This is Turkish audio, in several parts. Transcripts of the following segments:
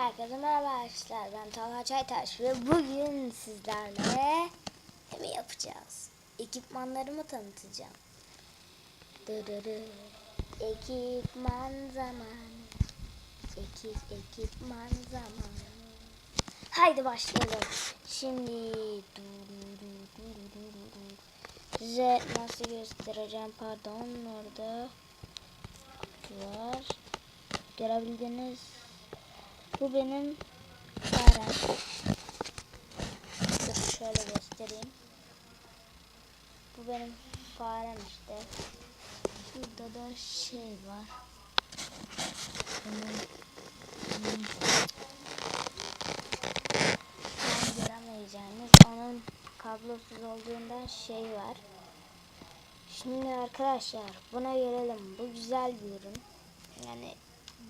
Herkese merhaba arkadaşlar. Ben Talha Çaytaş ve bugün sizlerle ne yapacağız? Ekipmanlarımı tanıtacağım. Dırırı. Ekipman zamanı. Ekip ekipman zamanı. Haydi başlayalım. Şimdi size nasıl göstereceğim? Pardon orada var. Görebildiğiniz bu benim farem. Şöyle göstereyim. Bu benim farem işte. Burada da şey var. Benim, onun kablosuz olduğundan şey var. Şimdi arkadaşlar buna gelelim. Bu güzel bir ürün. Yani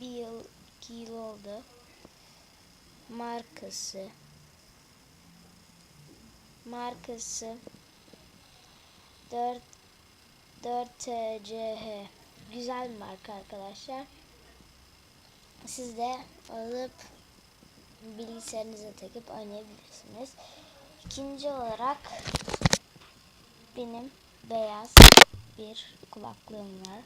bir yıl, iki yıl oldu. Markası. Markası 4 4TCH. Güzel bir marka arkadaşlar. Siz de alıp bilgisayarınıza takıp oynayabilirsiniz. İkinci olarak benim beyaz bir kulaklığım var.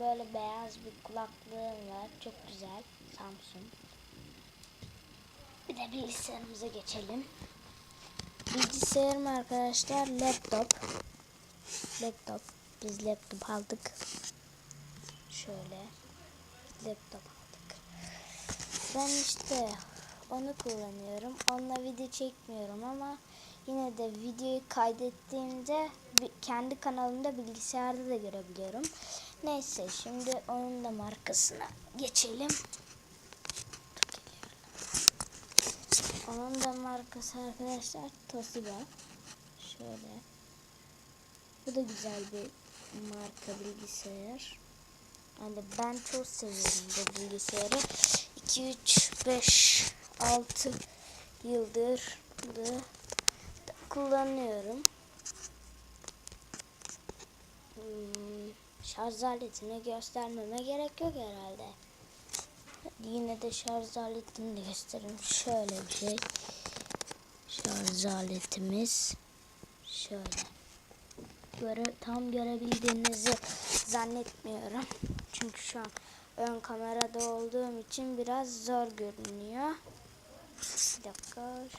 Böyle beyaz bir kulaklığım var. Çok güzel. Samsung. Bir de bilgisayarımıza geçelim. Bilgisayarım arkadaşlar laptop. Laptop. Biz laptop aldık. Şöyle. Laptop aldık. Ben işte onu kullanıyorum. Onunla video çekmiyorum ama yine de videoyu kaydettiğimde kendi kanalımda bilgisayarda da görebiliyorum. Neyse şimdi onun da markasına geçelim. Onun da markası arkadaşlar Toshiba. Şöyle. Bu da güzel bir marka bilgisayar. Yani ben çok seviyorum bu bilgisayarı. 2, 3, 5, 6 yıldır da kullanıyorum. Hmm, şarj aletini göstermeme gerek yok herhalde. Yine de şarj aletini göstereyim. Şöyle bir şey. Şarj aletimiz şöyle. Göre, tam görebildiğinizi zannetmiyorum. Çünkü şu an ön kamerada olduğum için biraz zor görünüyor. Bir dakika